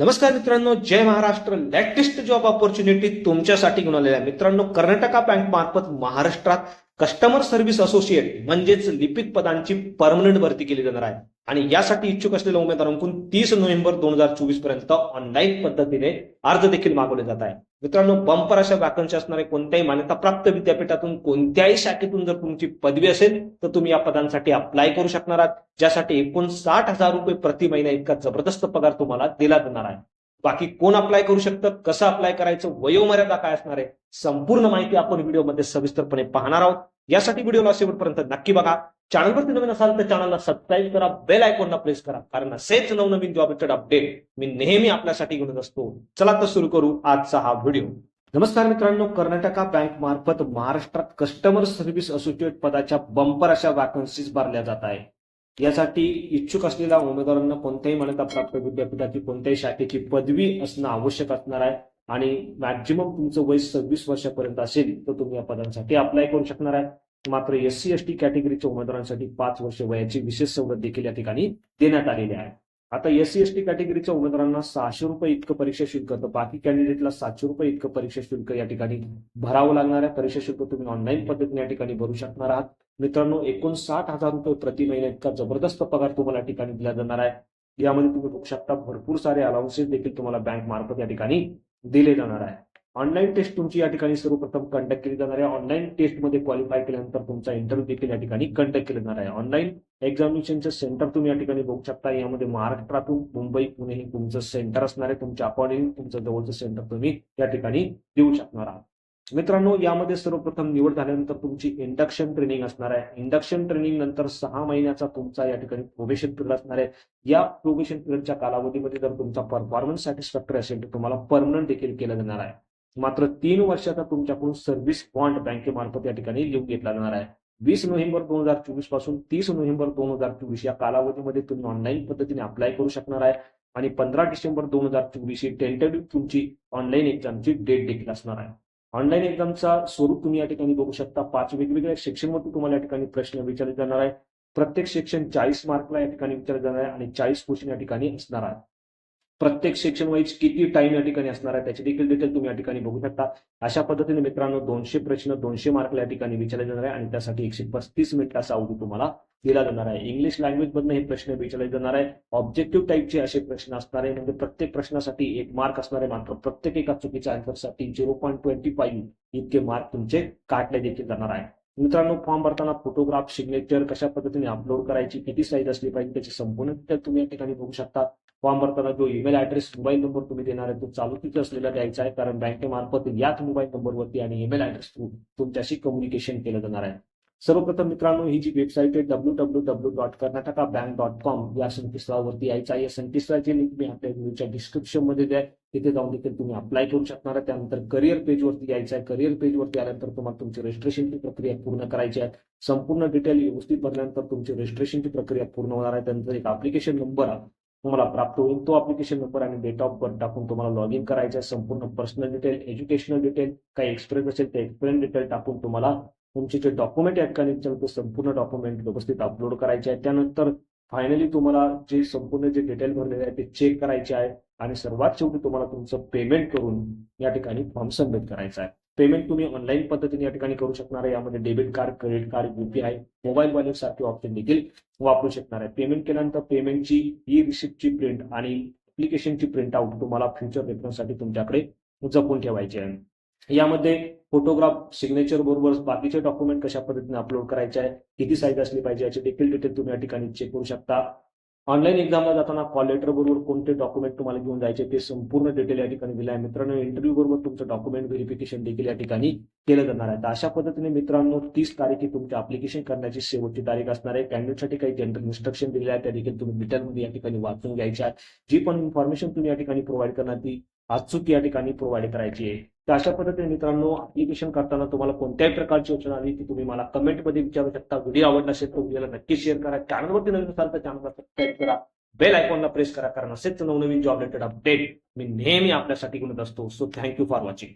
नमस्कार मित्रांनो जय महाराष्ट्र. लेटेस्ट जॉब ऑपॉर्च्युनिटी तुमच्यासाठी घेऊन आलेल्या मित्रांनो कर्नाटका बँक मार्फत महाराष्ट्रात कस्टमर सर्व्हिस असोसिएट म्हणजेच लिपिक पदांची परमनंट भरती केली जाणार आहे. आणि यासाठी इच्छुक असलेल्या उमेदवारांकडून तीस नोव्हेंबर दोन हजार चोवीसपर्यंत ऑनलाईन पद्धतीने अर्ज देखील मागवले जात आहे मित्रांनो बंपर अशा वॅकन्सी असणारे कोणत्याही मान्यताप्राप्त विद्यापीठातून कोणत्याही शाखेतून जर तुमची पदवी असेल तर तुम्ही या पदांसाठी अप्लाय करू शकणार आहात ज्यासाठी एकूण साठ हजार रुपये प्रति महिना इतका जबरदस्त पगार तुम्हाला दिला जाणार आहे. बाकी कोण अप्लाय करू शकतं कसं अप्लाय करायचं वयोमर्यादा काय असणार आहे संपूर्ण माहिती आपण व्हिडिओमध्ये सविस्तरपणे पाहणार आहोत. यासाठी व्हिडिओला शेवटपर्यंत नक्की बघा. चॅनलवरती नवीन असाल तर चॅनलला सबस्क्राईब करा बेल आयकॉनला प्रेस करा. कारण असेच नवनवीन जॉब अपडेट मी नेहमी आपल्यासाठी घेऊन असतो. चला तर सुरू करू आजचा हा व्हिडिओ नमस्कार मित्रांनो कर्नाटका बँक मार्फत महाराष्ट्रात कस्टमर सर्व्हिस असोसिएट पदाच्या बंपर अशा वॅकन्सीज भरल्या जात आहे यासाठी इच्छुक असलेल्या उमेदवारांना कोणत्याही मान्यताप्राप्त विद्यापीठाची कोणत्याही शाखेची पदवी असणं आवश्यक असणार आहे. आणि मॅक्झिमम तुमचं वय सव्वीस वर्षापर्यंत असेल तर तुम्ही या पदांसाठी अप्लाय करू शकणार आहे. मात्र एस सी एस टी कॅटेगरीच्या उमेदवारांसाठी पाच वर्ष वयाची विशेष सवलत देखील या ठिकाणी देण्यात आलेली आहे. आता एस सी एस टी कॅटेगरीच्या उमेदवारांना सहाशे रुपये इतकं परीक्षा शुल्क तर बाकी कॅन्डिडेटला सातशे रुपये इतकं परीक्षा शुल्क या ठिकाणी भरावं लागणार आहे. परीक्षा शुल्क तुम्ही ऑनलाईन पद्धतीने या ठिकाणी भरू शकणार आहात. मित्रांनो एकूण साठ हजार रुपये प्रति महिना इतका जबरदस्त पगार तुम्हाला या ठिकाणी दिला जाणार आहे. यामध्ये तुम्ही बघू शकता भरपूर सारे अलाउन्सेस देखील तुम्हाला बँक मार्फत या ठिकाणी दिले जाणार आहे. ऑनलाईन टेस्ट तुमची या ठिकाणी सर्वप्रथम कंडक्ट केली जाणार आहे. ऑनलाईन टेस्टमध्ये क्वालिफाय केल्यानंतर तुमचा इंटरव्ह्यू देखील या ठिकाणी कंडक्ट केला जाणार आहे. ऑनलाईन एक्झामिनेशनचं सेंटर तुम्ही या ठिकाणी बघू शकता. यामध्ये महाराष्ट्रातून मुंबई पुणे हे तुमचं सेंटर असणार आहे. तुमच्या अकॉर्डिंग तुमचं जवळचं सेंटर तुम्ही या ठिकाणी देऊ शकणार आहात. मित्रांनो यामध्ये सर्वप्रथम निवड झाल्यानंतर तुमची इंडक्शन ट्रेनिंग असणार आहे. इंडक्शन ट्रेनिंग नंतर सहा महिन्याचा तुमचा या ठिकाणी प्रोबेशन पिरियड असणार आहे. या प्रोबेशन पिरियडच्या कालावधीमध्ये जर तुमचा परफॉर्मन्स सॅटिस्फॅक्टरी असेल तर तुम्हाला परमनंट देखील केलं जाणार आहे. मात्र तीन वर्षाचा तुमच्याकडून सर्व्हिस बॉन्ड बँकेमार्फत या ठिकाणी लिहून घेतला जाणार आहे. वीस नोव्हेंबर दोन हजार चोवीसपासून तीस नोव्हेंबर दोन हजार चोवीस या कालावधीमध्ये तुम्ही ऑनलाईन पद्धतीने अप्लाय करू शकणार आहे. आणि पंधरा डिसेंबर दोन हजार चोवीस ही टेंटेटिव्ह तुमची ऑनलाईन एक्झामची डेट देखील असणार आहे. ऑनलाईन एक्झामचा स्वरूप तुम्ही या ठिकाणी बघू शकता. पाच वेगवेगळ्या सेक्शनवरती तुम्हाला या ठिकाणी प्रश्न विचारले जाणार आहे. प्रत्येक सेक्शन चाळीस मार्कला या ठिकाणी विचारले जाणार आहे आणि चाळीस क्वेश्चन या ठिकाणी असणार आहे. प्रत्येक सेक्शन वाईज किती टाइम या ठिकाणी असणार आहे त्याची देखील डिटेल तुम्ही या ठिकाणी बघू शकता. अशा पद्धतीने मित्रांनो दोनशे प्रश्न दोनशे मार्कला या ठिकाणी विचारले जाणार आहे आणि त्यासाठी एकशे पस्तीस मिनिटाचा अवधी तुम्हाला दिला जाणार आहे. इंग्लिश लँग्वेज मधनं हे प्रश्न विचारले जाणार आहे. ऑब्जेक्टिव्ह टाईपचे असे प्रश्न असणार आहे. म्हणजे प्रत्येक प्रश्नासाठी एक मार्क असणार आहे मात्र प्रत्येक एका चुकीच्या आन्सरसाठी झिरो पॉईंट ट्वेंटी फाईव्ह इतके मार्क तुमचे काटले देखील जाणार आहे. मित्रांनो फॉर्म भरताना फोटोग्राफ सिग्नेचर कशा पद्धतीने अपलोड करायची किती साईज असली पाहिजे त्याची संपूर्ण डिटेल तुम्ही या ठिकाणी बघू शकता. फॉर्म भरताना जो ईमेल ऍड्रेस मोबाईल नंबर तुम्ही देणार आहे तो चालू असलेला द्यायचा आहे कारण बँकेमार्फत याच मोबाईल नंबरवरती आणि ईमेल ऍड्रेस थ्रू तुमच्याशी कम्युनिकेशन केलं जाणार आहे. सर्वप्रथम मित्रांनो ही जी वेबसाईट आहे W W W dot Karnataka bank dot com या संकेतस्थळावरती यायचा आहे. या संकेतस्थळाची लिंक मी आपल्या व्हिडिओच्या डिस्क्रिप्शनमध्ये द्या. तिथे जाऊन देखील तुम्ही अप्लाय करू शकणार आहे त्यानंतर करिअर पेजवरती यायचं आहे. करिअर पेजवरती आल्यानंतर तुम्हाला तुमची रजिस्ट्रेशनची प्रक्रिया पूर्ण करायची आहे. संपूर्ण डिटेल व्यवस्थित भरल्यानंतर तुमची रजिस्ट्रेशनची प्रक्रिया पूर्ण होणार आहे. त्यानंतर एक अप्लिकेशन नंबर तुम्हाला प्राप्त होईल. तो अप्लिकेशन नंबर आणि डेट ऑफ बर्थ टाकून तुम्हाला लॉग इन करायचं आहे. संपूर्ण पर्सनल डिटेल एज्युकेशनल डिटेल काही एक्सप्रेस असेल ते एक्सप्रेस डिटेल टाकून तुम्हाला तुमचे जे डॉक्युमेंट या ठिकाणी ते संपूर्ण डॉक्युमेंट व्यवस्थित अपलोड करायचे आहे त्यानंतर फायनली तुम्हाला जे संपूर्ण जे डिटेल भरलेले आहे ते चेक करायचे आहे आणि सर्वात शेवटी तुम्हाला तुमचं पेमेंट करून या ठिकाणी फॉर्म सबमिट करायचा आहे. पेमेंट तुम्ही ऑनलाईन पद्धतीने या ठिकाणी करू शकणार आहे. यामध्ये debit card credit card UPI mobile wallet सारखे ऑप्शन देखील वापरू शकणार आहे. पेमेंट केल्यानंतर पेमेंटची ई रिसिप्टची प्रिंट आणि अप्लिकेशनची प्रिंट आउट तुम्हाला फ्युचर रेफरन्ससाठी तुमच्याकडे जपून ठेवायची आहे. यामध्ये फोटोग्राफ सिग्नेचर बरोबर बाकीचे डॉक्युमेंट कशा पद्धतीने अपलोड करायचे आहे किती साईज असली पाहिजे याची देखील डिटेल तुम्ही या ठिकाणी चेक करू शकता. ऑनलाईन एक्झामला जाताना कॉल लेटर बरोबर कोणते डॉक्युमेंट तुम्हाला घेऊन जायचे ते संपूर्ण डिटेल या ठिकाणी दिलं आहे. मित्रांनो इंटरव्ह्यू बरोबर तुमचं डॉक्युमेंट व्हेरिफिकेशन देखील या ठिकाणी केलं जाणार आहे. तर अशा पद्धतीने मित्रांनो तीस तारीख ही तुमची अप्लिकेशन करण्याची शेवटची तारीख असणार आहे. कॅन्डिडेटसाठी काही जनरल इन्स्ट्रक्शन दिले आहे त्या देखील तुम्ही डिटेलमध्ये या ठिकाणी वाचून घ्यायच्या जी पण इन्फॉर्मेशन तुम्ही या ठिकाणी प्रोव्हाइड करणार ती अचूक या ठिकाणी प्रोव्हाइड करायची आहे. तर अशा पद्धतीने मित्रांनो अप्लिकेशन करताना तुम्हाला कोणत्याही प्रकारची योजना आली ती तुम्ही मला कमेंटमध्ये विचारू शकता. व्हिडिओ आवडला असेल तर व्हिडिओला नक्की शेअर करा. चॅनलवरती नवीन असाल तर चॅनलला सबस्क्राईब करा. बेल आयकॉनला प्रेस करा. कारण असेच नवनवीन जॉब रिलेटेड अपडेट मी नेहमी आपल्यासाठी घेऊन असतो. So thank you for watching